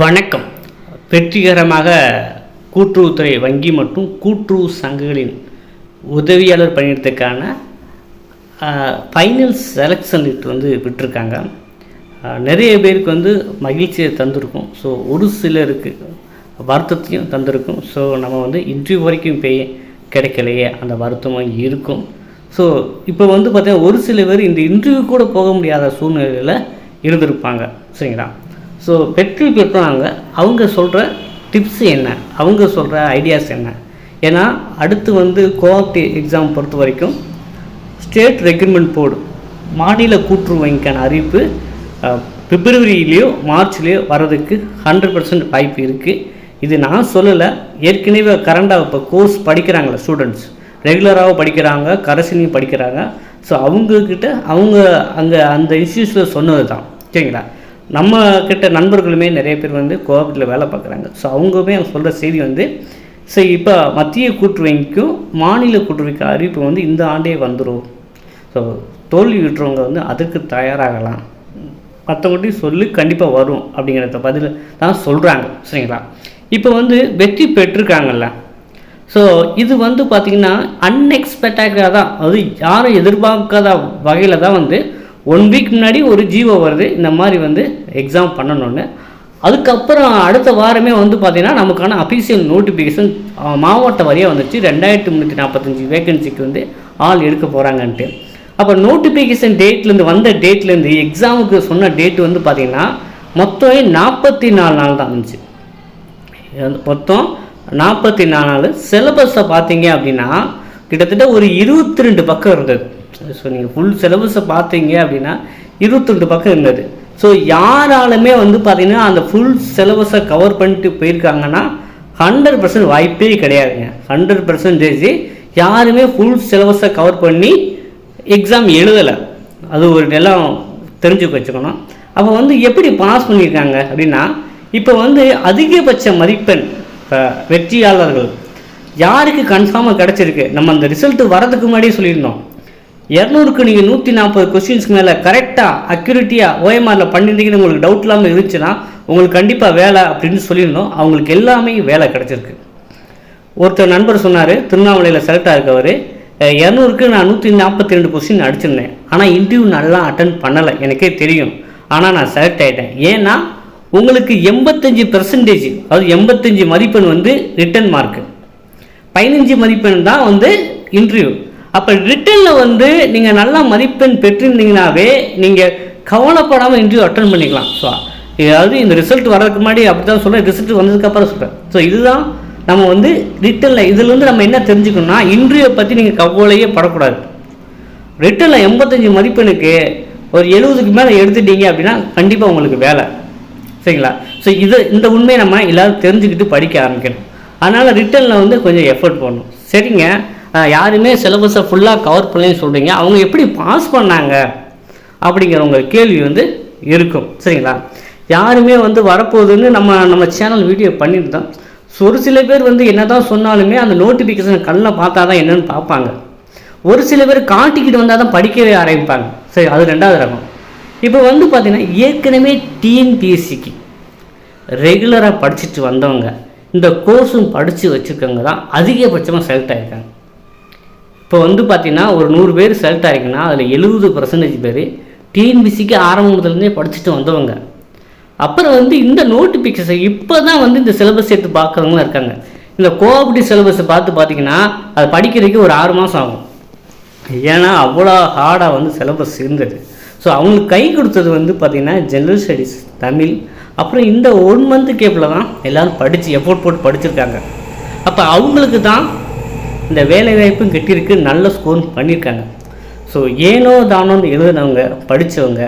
வணக்கம். வெற்றிகரமாக கூட்டுறவுத்துறை வங்கி மற்றும் கூட்டுறவு சங்கங்களின் உதவியாளர் பணியிடத்துக்கான ஃபைனல் செலெக்ஷன் லிஸ்ட் வந்து விட்டுருக்காங்க. நிறைய பேருக்கு வந்து மகிழ்ச்சியை தந்திருக்கும். ஸோ ஒரு சிலருக்கு வருத்தத்தையும் தந்திருக்கும். ஸோ நம்ம வந்து இன்டர்வியூ வரைக்கும் போய் கிடைக்கலையே அந்த வருத்தமும் இருக்கும். ஸோ இப்போ வந்து பார்த்தீங்கன்னா ஒரு சில பேர் இந்த இன்டர்வியூ கூட போக முடியாத சூழ்நிலையில் இருந்திருப்பாங்க. சரிங்களா? ஸோ வெற்றி பெற்றவங்க அவங்க சொல்கிற டிப்ஸ் என்ன? அவங்க சொல்கிற ஐடியாஸ் என்ன? ஏன்னா அடுத்து வந்து கோஆப்டி எக்ஸாம் பொறுத்த வரைக்கும் ஸ்டேட் ரெக்ரூட்மெண்ட் போர்டு மாநில கூட்டுறவு வங்கிக்கான அறிவிப்பு பிப்ரவரியிலையோ மார்ச்லேயோ வர்றதுக்கு ஹண்ட்ரட் பர்சன்ட் வாய்ப்பு இருக்குது இது நான் சொல்லலை. ஏற்கனவே கரண்டாக இப்போ கோர்ஸ் படிக்கிறாங்களே ஸ்டூடெண்ட்ஸ் ரெகுலராகவும் படிக்கிறாங்க கரசினியும் படிக்கிறாங்க. ஸோ அவங்கக்கிட்ட அவங்க அங்கே அந்த இன்ஸ்டியூஷனில் சொன்னது தான் சரிங்களா? நம்ம கிட்ட நண்பர்களுமே நிறைய பேர் வந்து கோஆப்டில் வேலை பார்க்குறாங்க. ஸோ அவங்களுமே அவங்க சொல்கிற செய்தி வந்து சரி இப்போ மத்திய கூட்டுறவைக்கும் மாநில கூட்டுறவைக்கு அறிவிப்பு வந்து இந்த ஆண்டே வந்துடும் ஸோ தோல்வி விட்டுறவங்க வந்து அதுக்கு தயாராகலாம். மற்றவங்கள்ட்டையும் சொல்லி கண்டிப்பாக வரும் அப்படிங்கிறத பதில் தான் சொல்கிறாங்க சரிங்களா? இப்போ வந்து வெற்றி பெற்றிருக்காங்கல்ல. ஸோ இது வந்து பார்த்திங்கன்னா அன்எக்ஸ்பெக்டாக தான். அது யாரும் எதிர்பார்க்காத வகையில் தான் வந்து ஒன் வீக் முன்னாடி ஒரு ஜீவோ வருது. இந்த மாதிரி வந்து எக்ஸாம் பண்ணணும்னு. அதுக்கப்புறம் அடுத்த வாரமே வந்து பார்த்திங்கன்னா நமக்கான அஃபீஷியல் நோட்டிஃபிகேஷன் மாவட்ட வரியாக வந்துச்சு ரெண்டாயிரத்தி முந்நூற்றி நாற்பத்தஞ்சு வேகன்சிக்கு வந்து ஆள் எடுக்க போகிறாங்கன்ட்டு அப்போ நோட்டிஃபிகேஷன் டேட்லேருந்து வந்த டேட்லேருந்து எக்ஸாமுக்கு சொன்ன டேட் வந்து பார்த்திங்கன்னா மொத்தம் நாற்பத்தி நாலு நாள் தான் இருந்துச்சு. மொத்தம் நாற்பத்தி நாலு நாள் சிலபஸை பார்த்தீங்க அப்படின்னா கிட்டத்தட்ட ஒரு இருபத்தி ரெண்டு பக்கம் இருந்தது. ஸோ நீங்கள் ஃபுல் சிலபஸை பார்த்தீங்க அப்படின்னா இருபத்தெட்டு பக்கம் இருந்தது. ஸோ யாராலுமே வந்து பார்த்தீங்கன்னா அந்த ஃபுல் சிலபஸை கவர் பண்ணிட்டு போயிருக்காங்கன்னா ஹண்ட்ரட் பர்சன்ட் வாய்ப்பே கிடையாதுங்க. ஹண்ட்ரட் பர்சன்டேஜ் யாருமே ஃபுல் சிலபஸை கவர் பண்ணி எக்ஸாம் எழுதலை. அது ஒரு நிலம் தெரிஞ்சு வச்சுக்கணும். அப்போ வந்து எப்படி பாஸ் பண்ணியிருக்காங்க அப்படின்னா இப்போ வந்து அதிகபட்ச மதிப்பெண் இப்போ வெற்றியாளர்கள் யாருக்கு கன்ஃபார்மாக கிடச்சிருக்கு? நம்ம அந்த ரிசல்ட்டு வரதுக்கு முன்னாடியே சொல்லியிருந்தோம். இரநூறுக்கு நீங்கள் நூற்றி நாற்பது கொஸ்டின்ஸ்க்கு மேலே கரெக்டாக அக்யூரிட்டியாக ஓஎம்ஆரில் பண்ணியிருந்தீங்கன்னு உங்களுக்கு டவுட் இல்லாமல் இருந்துச்சுன்னா உங்களுக்கு கண்டிப்பாக வேலை அப்படின்னு சொல்லியிருந்தோம். அவங்களுக்கு எல்லாமே வேலை கிடச்சிருக்கு. ஒருத்தர் நண்பர் சொன்னார் திருவண்ணாமலையில் செலக்ட் ஆகிருக்கவர் இரநூறுக்கு நான் நூற்றி நாற்பத்தி ரெண்டு கொஸ்டின் அடிச்சிருந்தேன். ஆனால் இன்டர்வியூ நல்லா அட்டன் பண்ணலை. எனக்கே தெரியும். ஆனால் நான் செலக்ட் ஆகிட்டேன் ஏன்னா உங்களுக்கு எண்பத்தஞ்சு பெர்சன்டேஜ் அதாவது எண்பத்தஞ்சு மதிப்பெண் வந்து ரிட்டன் மார்க்கு பதினஞ்சு மதிப்பெண் தான் வந்து இன்டர்வியூ அப்போ ரிட்டனில் வந்து நீங்கள் நல்ல மதிப்பெண் பெற்றிருந்தீங்கனாவே நீங்கள் கவலைப்படாமல் இன்டர்வியூ அட்டன் பண்ணிக்கலாம். ஸோ அதாவது இந்த ரிசல்ட் வரதுக்கு முன்னாடி அப்படி தான் சொல்கிறேன் ரிசல்ட் வந்ததுக்கப்புறம் சொல்கிறேன் ஸோ இதுதான் நம்ம வந்து ரிட்டனில் இதுலேருந்து நம்ம என்ன தெரிஞ்சுக்கணும்னா இன்டர்வியூ பற்றி நீங்கள் கவலையே படக்கூடாது. ரிட்டனில் எண்பத்தஞ்சு மதிப்பெண்ணுக்கு ஒரு எழுபதுக்கு மேலே எடுத்துட்டீங்க அப்படின்னா கண்டிப்பாக உங்களுக்கு வேலை. சரிங்களா? ஸோ இது இந்த உண்மையை நம்ம எல்லாரும் தெரிஞ்சுக்கிட்டு படிக்க ஆரம்பிக்கணும். அதனால் ரிட்டனில் வந்து கொஞ்சம் எஃபர்ட் போடணும். சரிங்க? யாருமே சிலபஸை ஃபுல்லாக கவர் பண்ணலன்னு சொல்கிறீங்க அவங்க எப்படி பாஸ் பண்ணாங்க? அப்படிங்கிறவங்க கேள்வி வந்து இருக்கும். சரிங்களா? யாருமே வந்து வரப்போகுதுன்னு நம்ம நம்ம சேனல் வீடியோ பண்ணியிருந்தோம் ஸோ ஒரு சில பேர் வந்து என்ன தான் சொன்னாலுமே அந்த நோட்டிஃபிகேஷன் கண்ணில் பார்த்தா தான் என்னென்னு பார்ப்பாங்க. ஒரு சில பேர் காட்டிக்கிட்டு வந்தால் தான் படிக்கவே ஆரம்பிப்பாங்க. சரி அது ரெண்டாவது ரகம். இப்போ வந்து பார்த்திங்கன்னா ஏற்கனவே டிஎன்பிஎஸ்சிக்கு ரெகுலராக படிச்சுட்டு வந்தவங்க இந்த கோர்ஸும் படித்து வச்சுருக்கவங்க தான் அதிகபட்சமாக செலக்ட் ஆகிருக்காங்க இப்போ வந்து பார்த்தீங்கன்னா ஒரு நூறு பேர் செலக்ட் ஆகிருக்குன்னா அதில் எழுபது பர்சன்டேஜ் பேர் டிஎன்பிசிக்கு ஆரம்பத்துலேருந்தே படிச்சுட்டு வந்தவங்க. அப்புறம் வந்து இந்த நோட்டிஃபிகேஷன் இப்போ தான் வந்து இந்த சிலபஸ் எடுத்து பார்க்குறவங்களும் இருக்காங்க. இந்த கோஆப்டிவ் சிலபஸை பார்த்து பார்த்தீங்கன்னா அது படிக்கிறதுக்கு ஒரு ஆறு மாதம் ஆகும். ஏன்னா அவ்வளோ ஹார்டாக வந்து சிலபஸ் இருந்தது. ஸோ அவங்களுக்கு கை கொடுத்தது வந்து பார்த்திங்கன்னா ஜென்ரல் ஸ்டடீஸ் தமிழ். அப்புறம் இந்த ஒன் மந்த் கேப்பில் தான் எல்லோரும் படித்து எஃபோர்ட் போட்டு படிச்சிருக்காங்க. அப்போ அவங்களுக்கு தான் இந்த வேலைவாய்ப்பும் கெட்டியிருக்கு நல்ல ஸ்கோர் பண்ணியிருக்காங்க. ஸோ ஏனோ தானோன்னு எழுதுனவங்க படித்தவங்க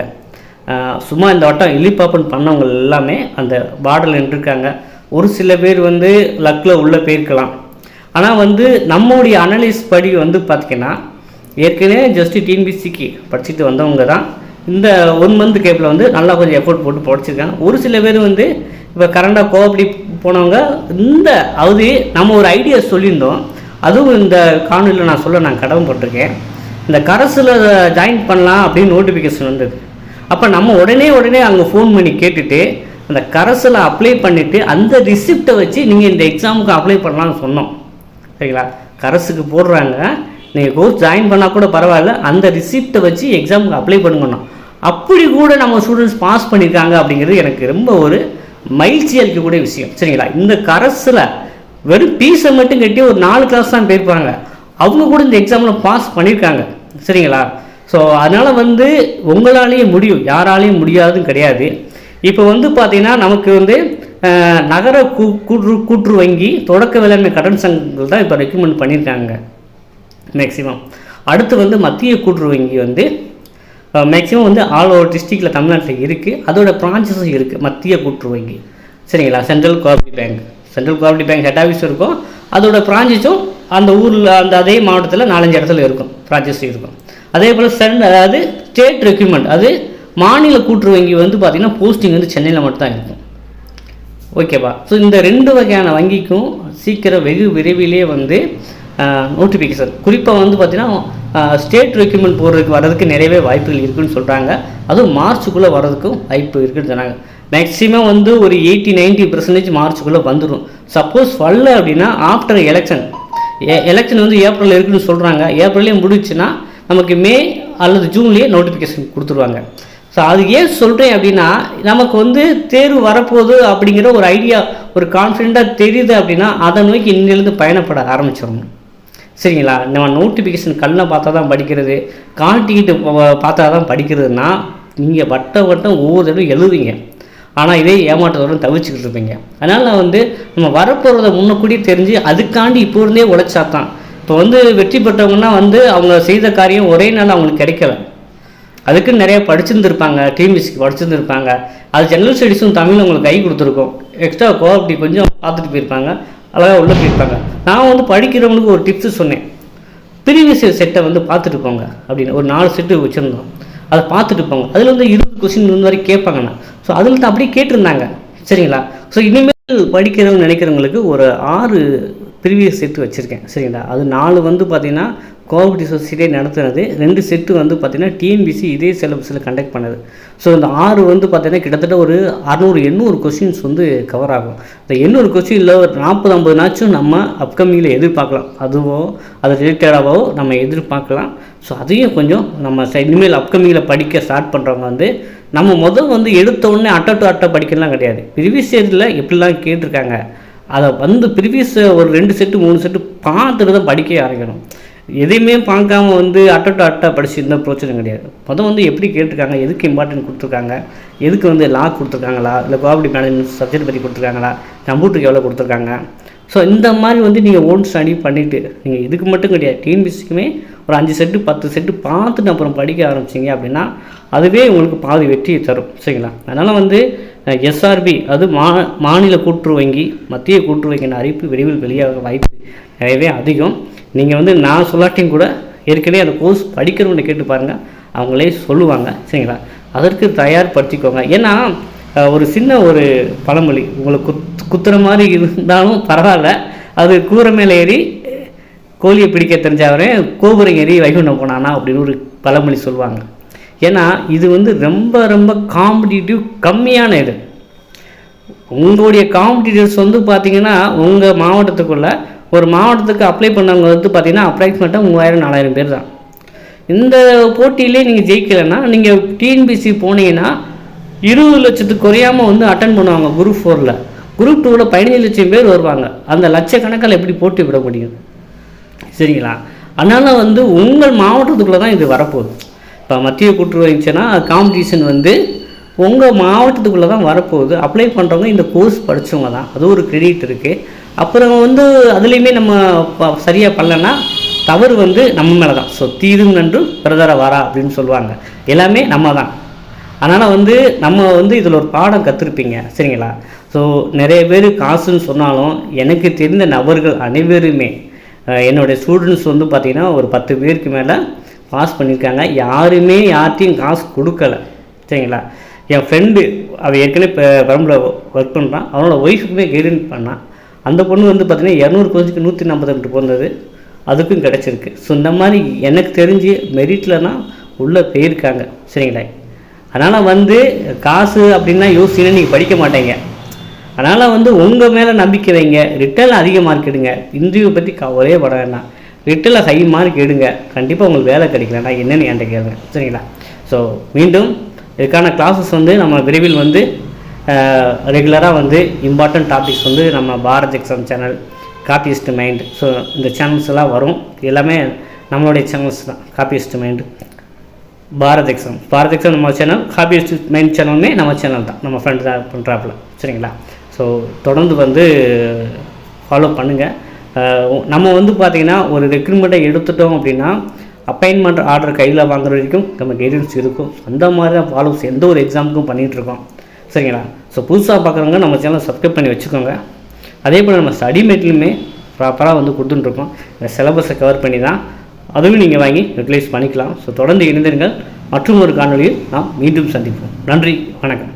சும்மா இந்த வட்டம் இழிப்பாப்பன் பண்ணவங்க எல்லாமே அந்த வார்டில் நின்றுருக்காங்க. ஒரு சில பேர் வந்து லக்கில் உள்ளே போயிருக்கலாம். ஆனால் வந்து நம்மளுடைய அனலிஸ் படி வந்து பார்த்திங்கன்னா ஏற்கனவே ஜஸ்ட்டு டிஎன்பிசிக்கு படிச்சுட்டு வந்தவங்க தான். இந்த ஒன் மந்த் கேப்பில் வந்து நல்லா கொஞ்சம் எஃபோர்ட் போட்டு படிச்சிருக்காங்க. ஒரு சில பேர் வந்து இப்போ கரண்டாக கோஆப்டி போனவங்க இந்த அவதி நம்ம ஒரு ஐடியா சொல்லியிருந்தோம். அதுவும் இந்த காணொலியில் நான் சொல்ல நான் கடமைப்பட்டிருக்கேன் இந்த கரஸில் ஜாயின் பண்ணலாம் அப்படின்னு நோட்டிஃபிகேஷன் வந்தது. அப்போ நம்ம உடனே உடனே அங்கே ஃபோன் பண்ணி கேட்டுட்டு அந்த கரஸில் அப்ளை பண்ணிவிட்டு அந்த ரிசிப்டை வச்சு நீங்கள் இந்த எக்ஸாமுக்கு அப்ளை பண்ணலாம்னு சொன்னோம். சரிங்களா? கரஸுக்கு போடுறாங்க. நீங்கள் கோர்ஸ் ஜாயின் பண்ணால் கூட பரவாயில்ல. அந்த ரிசிப்டை வச்சு எக்ஸாமுக்கு அப்ளை பண்ணுங்கண்ணா. அப்படி கூட நம்ம ஸ்டூடெண்ட்ஸ் பாஸ் பண்ணியிருக்காங்க அப்படிங்கிறது எனக்கு ரொம்ப ஒரு மகிழ்ச்சி அளிக்கக்கூடிய விஷயம். சரிங்களா? இந்த கரஸில் வெறும் பீஸை மட்டும் கட்டி ஒரு நாலு கிளாஸ் தான் போயிருப்பாங்க அவங்க கூட இந்த எக்ஸாமில் பாஸ் பண்ணியிருக்காங்க. சரிங்களா? ஸோ அதனால் வந்து உங்களாலேயும் முடியும். யாராலையும் முடியாதுன்னு கிடையாது. இப்போ வந்து பார்த்திங்கன்னா நமக்கு வந்து நகர கூ கூற்று கூற்று வங்கி தொடக்க வேளாண்மை கடன் சங்கங்கள் தான் இப்போ ரெக்கமெண்ட் பண்ணியிருக்காங்க. மேக்ஸிமம் அடுத்து வந்து மத்திய கூற்று வங்கி வந்து மேக்ஸிமம் வந்து ஆல் ஓவர் டிஸ்ட்ரிக்டில் தமிழ்நாட்டில் இருக்குது அதோட பிரான்ச்சஸும் இருக்குது மத்திய கூற்று வங்கி. சரிங்களா? Central cooperative bank central cooperative bank head office இருக்கும். அதோட பிரான்ச்சஸும் அந்த ஊரில் அந்த அதே மாவட்டத்தில் நாலஞ்சு இடத்துல இருக்கும். பிரான்ச்சஸ் இருக்கும். அதே போல் சென் அதாவது ஸ்டேட் ரெக்யூப்மெண்ட் அது மாநில கூட்டுறவு வங்கி வந்து பார்த்திங்கன்னா போஸ்டிங் வந்து சென்னையில் மட்டும்தான் இருக்கும். ஓகேவா ஸோ இந்த ரெண்டு வகையான வங்கிக்கும் சீக்கிரம் வெகு விரைவிலே வந்து நோட்டிஃபிகேஷன் குறிப்பாக வந்து பார்த்தீங்கன்னா ஸ்டேட் ரெக்யூப்மெண்ட் போடுறதுக்கு வர்றதுக்கு நிறையவே வாய்ப்புகள் இருக்குன்னு சொல்கிறாங்க அதுவும் மார்ச்சுக்குள்ளே வர்றதுக்கும் வாய்ப்பு இருக்குதுன்னு சொன்னாங்க. மேக்ஸிமம் வந்து ஒரு எயிட்டி நைன்ட்டி பர்சன்டேஜ் மார்ச்சுக்குள்ளே வந்துடும் சப்போஸ் வரல அப்படின்னா ஆஃப்டர் எலெக்ஷன் எலெக்ஷன் வந்து ஏப்ரலில் இருக்குன்னு சொல்கிறாங்க ஏப்ரல்லே முடிச்சுன்னா நமக்கு மே அல்லது ஜூன்லேயே நோட்டிஃபிகேஷன் கொடுத்துருவாங்க. ஸோ அது ஏன் சொல்கிறேன் அப்படின்னா நமக்கு வந்து தேர்வு வரப்போகுது அப்படிங்கிற ஒரு ஐடியா ஒரு கான்ஃபிடெண்ட்டாக தெரியுது அப்படின்னா அதை நோக்கி இன்னிலிருந்து பயணப்பட ஆரம்பிச்சிடணும். சரிங்களா? நம்ம நோட்டிஃபிகேஷன் கண்ணை பார்த்தா தான் படிக்கிறது கால் டிக்கெட்டு பார்த்தா தான் படிக்கிறதுனா நீங்கள் வட்ட வட்டம் ஒவ்வொரு தடவை எழுதுவீங்க. ஆனால் இதே ஏமாற்றத்தோட தவிச்சுக்கிட்டு இருப்பீங்க. அதனால் நான் வந்து நம்ம வரப்போகிறத முன்னக்கூடி தெரிஞ்சு அதுக்காண்டி இப்போ இருந்தே உழைச்சா தான் இப்போ வந்து வெற்றி பெற்றவங்கன்னா வந்து அவங்க செய்த காரியம் ஒரே நாள் அவங்களுக்கு கிடைக்கல. அதுக்கு நிறைய படிச்சிருந்துருப்பாங்க டிஎம்பிசிக்கு படிச்சிருந்துருப்பாங்க. அது ஜெனரல் ஸ்டடீஸும் தமிழ் உங்களுக்கு கை கொடுத்துருக்கோம். எக்ஸ்ட்ரா கோஆப்டி கொஞ்சம் பார்த்துட்டு போயிருப்பாங்க அழகாக உள்ளே போயிருப்பாங்க. நான் வந்து படிக்கிறவங்களுக்கு ஒரு டிப்ஸு சொன்னேன். ப்ரீவியஸ் செட்டை வந்து பார்த்துட்டு போங்க அப்படின்னு ஒரு நாலு செட்டு வச்சுருந்தோம். அதை பார்த்துட்டு போங்க. அதில் வந்து இருபது கொஸ்டின் இந்த மாதிரி கேட்பாங்கண்ணா. ஸோ அதில் தான் அப்படியே கேட்டிருந்தாங்க. சரிங்களா? ஸோ இனிமேல் படிக்கிறவங்க நினைக்கிறவங்களுக்கு ஒரு ஆறு பிரிவியை சேர்த்து வச்சுருக்கேன். சரிங்களா? அது நாலு வந்து பார்த்திங்கன்னா கோஆபரேட்டிவ் சொசைட்டியை நடத்துனது. ரெண்டு செட்டு வந்து பார்த்திங்கன்னா டிஎன்பிசி இதே சிலபஸில் கண்டக்ட் பண்ணுது. ஸோ இந்த ஆறு வந்து பார்த்திங்கன்னா கிட்டத்தட்ட ஒரு அறநூறு எண்ணூறு கொஸ்டின்ஸ் வந்து கவர் ஆகும். இந்த எண்ணூறு கொஸ்டினில் ஒரு நாற்பது ஐம்பதுனாச்சும் நம்ம அப்கமிங்கில் எதிர்பார்க்கலாம். அதுவோ அது ரிலேட்டடாகவோ நம்ம எதிர்பார்க்கலாம். ஸோ அதையும் கொஞ்சம் நம்ம இனிமேல் அப்கமிங்கில் படிக்க ஸ்டார்ட் பண்ணுறவங்க வந்து நம்ம முதல் வந்து எடுத்த உடனே அட்டை டு அட்டை படிக்கலாம் கிடையாது. ப்ரீவியஸ் இயரில் எப்படிலாம் கேட்டிருக்காங்க அதை வந்து ப்ரீவியஸ் ஒரு ரெண்டு செட்டு மூணு செட்டு பார்த்துட்டு தான் படிக்க ஆரம்பிக்கணும். எதையுமே பார்க்காம வந்து அட்டை டு அட்டை படிச்சிருந்தால் பிரச்சனை கிடையாது. மொதல் வந்து எப்படி கேட்டிருக்காங்க? எதுக்கு இம்பார்ட்டன்ட் கொடுத்துருக்காங்க? எதுக்கு வந்து லா கொடுத்துருக்காங்களா? இல்லை கோஆபரேட்டிவ் மேனேஜ்மெண்ட் சப்ஜெக்ட் பற்றி கொடுத்துருக்காங்களா? கம்ப்யூட்டருக்கு எவ்வளோ கொடுத்துருக்காங்க? ஸோ இந்த மாதிரி வந்து நீங்கள் ஓன் ஸ்டடி பண்ணிவிட்டு நீங்கள் இதுக்கு மட்டும் கிடையாது. டிஎன்பிசிக்குமே ஒரு அஞ்சு செட்டு பத்து செட்டு பார்த்துட்டு அப்புறம் படிக்க ஆரம்பிச்சிங்க அப்படின்னா அதுவே உங்களுக்கு பாதி வெற்றியை தரும். சரிங்களா? அதனால் வந்து எஸ்ஆர்பி அது மா மாநில கூற்று வங்கி மத்திய கூற்று வங்கியின் அறிவிப்பு விரைவில் வெளியாக வாய்ப்பு நிறையவே அதிகம். நீங்கள் வந்து நான் சொல்லாட்டியும் கூட ஏற்கனவே அந்த கோர்ஸ் படிக்கிறவங்க கேட்டு பாருங்கள் அவங்களே சொல்லுவாங்க. சரிங்களா? அதற்கு தயார்படுத்திக்கோங்க. ஏன்னா ஒரு சின்ன ஒரு பழமொழி உங்களுக்கு குத் குத்துற மாதிரி இருந்தாலும் பரவாயில்ல. அது கூரை மேலே ஏறி கோழியை பிடிக்க தெரிஞ்சவரே கோபுரம் ஏறி வைகுண்டம் போனானா அப்படின்னு ஒரு பழமொழி சொல்லுவாங்க. ஏன்னா இது வந்து ரொம்ப ரொம்ப காம்படிட்டிவ் கம்மியான இது. உங்களுடைய காம்படிட்டர்ஸ் வந்து பார்த்தீங்கன்னா உங்கள் மாவட்டத்துக்குள்ளே ஒரு மாவட்டத்துக்கு அப்ளை பண்ணவங்க வந்து பார்த்தீங்கன்னா அப்ராக்சிமேட்டாக மூவாயிரம் நாலாயிரம் பேர் தான். இந்த போட்டியிலே நீங்கள் ஜெயிக்கலைன்னா நீங்கள் டிஎன்பிசி போனீங்கன்னா இருபது லட்சத்துக்கு குறையாமல் வந்து அட்டன் பண்ணுவாங்க குரூப் ஃபோரில் குரூப் டூவில் பதினஞ்சு லட்சம் பேர் வருவாங்க. அந்த லட்சக்கணக்கில் எப்படி போட்டி விட முடியும்? சரிங்களா? அதனால் வந்து உங்கள் மாவட்டத்துக்குள்ளே தான் இது வரப்போகுது. இப்போ மத்திய கூட்டுறவு இருந்துச்சுன்னா காம்படிஷன் வந்து உங்கள் மாவட்டத்துக்குள்ளே தான் வரப்போகுது. அப்ளை பண்ணுறவங்க இந்த கோர்ஸ் படித்தவங்க தான். அது ஒரு கிரெடிட் இருக்குது அப்புறம் வந்து அதுலேயுமே நம்ம ப- பண்ணலன்னா தவறு வந்து நம்ம மேலே தான் ஸோ தீதும் நன்று பிரதர வரா அப்படின்னு சொல்லுவாங்க. எல்லாமே நம்ம தான் அதனால் வந்து நம்ம வந்து இதில் ஒரு பாடம் கற்றுருப்பீங்க சரிங்களா? ஸோ நிறைய பேர் காசுன்னு சொன்னாலும் எனக்கு தெரிந்த நபர்கள் அனைவருமே என்னுடைய ஸ்டூடெண்ட்ஸ் வந்து பார்த்திங்கன்னா ஒரு பத்து பேருக்கு மேலே பாஸ் பண்ணியிருக்காங்க யாருமே யார்ட்டையும் காசு கொடுக்கல. சரிங்களா? என் ஃப்ரெண்டு அவள் ஏற்கனவே இப்போ பெரம்புல ஒர்க் பண்ணுறான் அவனோட ஒய்ஃபுக்குமே கைடன்ஸ் பண்ணான். அந்த பொண்ணு வந்து பார்த்திங்கன்னா இரநூறு கோச்சுக்கு நூற்றி நாற்பத்தெட்டு பிறந்தது. அதுக்கும் கிடச்சிருக்கு. ஸோ இந்த மாதிரி எனக்கு தெரிஞ்சு மெரிட்லனா உள்ளே போயிருக்காங்க. சரிங்களா? அதனால் வந்து காசு அப்படின்னா யோசிச்சுன்னா நீங்கள் படிக்க மாட்டேங்க. அதனால் வந்து உங்கள் மேலே நம்பிக்கை வைங்க. ரிட்டர்ன் அதிக மார்க் எடுங்க. இன்டர்வியூ பற்றி ஒரே படம் வேணாம் ரிட்டனில் ஹை மார்க் எடுங்க. கண்டிப்பாக உங்களுக்கு வேலை கிடைக்கலன்னா என்னென்னு என்கிட்ட கேளுங்க. சரிங்களா? ஸோ மீண்டும் இதுக்கான கிளாஸஸ் வந்து நம்ம விரைவில் வந்து ரெகுலராக வந்து இம்பார்ட்டண்ட் டாபிக்ஸ் வந்து நம்ம Bharat exam channel copyist mind so இந்த சேனல்ஸ் எல்லாம் வரும். எல்லாமே நம்மளுடைய சேனல்ஸ் தான் copyist mind Bharat exam Bharat exam நம்ம சேனல் காப்பிஸ்ட் மைண்ட் சேனலுமே நம்ம சேனல் தான். நம்ம ஃப்ரெண்ட் தான் பண்ணுறாப்புல சரிங்களா? ஸோ தொடர்ந்து வந்து ஃபாலோ பண்ணுங்கள் நம்ம வந்து பார்த்திங்கன்னா ஒரு ரெக்ரூட்மெண்ட்டை எடுத்துட்டோம் அப்படின்னா அப்பாயின்மெண்ட் ஆர்டர் கையில் வாங்குற வரைக்கும் நம்ம கைடன்ஸ் இருக்கும். அந்த மாதிரி தான் ஃபாலோஸ் எந்த ஒரு எக்ஸாமுக்கும் பண்ணிகிட்ருக்கோம் சரிங்களா? ஸோ புதுசாக பார்க்குறவங்க நம்ம சேனல் சப்ஸ்கிரைப் பண்ணி வச்சுக்கோங்க. அதே போல் நம்ம ஸ்டடி மெட்டீரியலுமே ப்ராப்பராக வந்து கொடுத்துட்டுருக்கோம். இந்த சிலபஸை கவர் பண்ணி தான் அதுவும் நீங்கள் வாங்கி யூட்டிலைஸ் பண்ணிக்கலாம். ஸோ தொடர்ந்து இணைந்திருங்கள். மற்றும் ஒரு காணொலியில் நாம் மீண்டும் சந்திப்போம். நன்றி. வணக்கம்.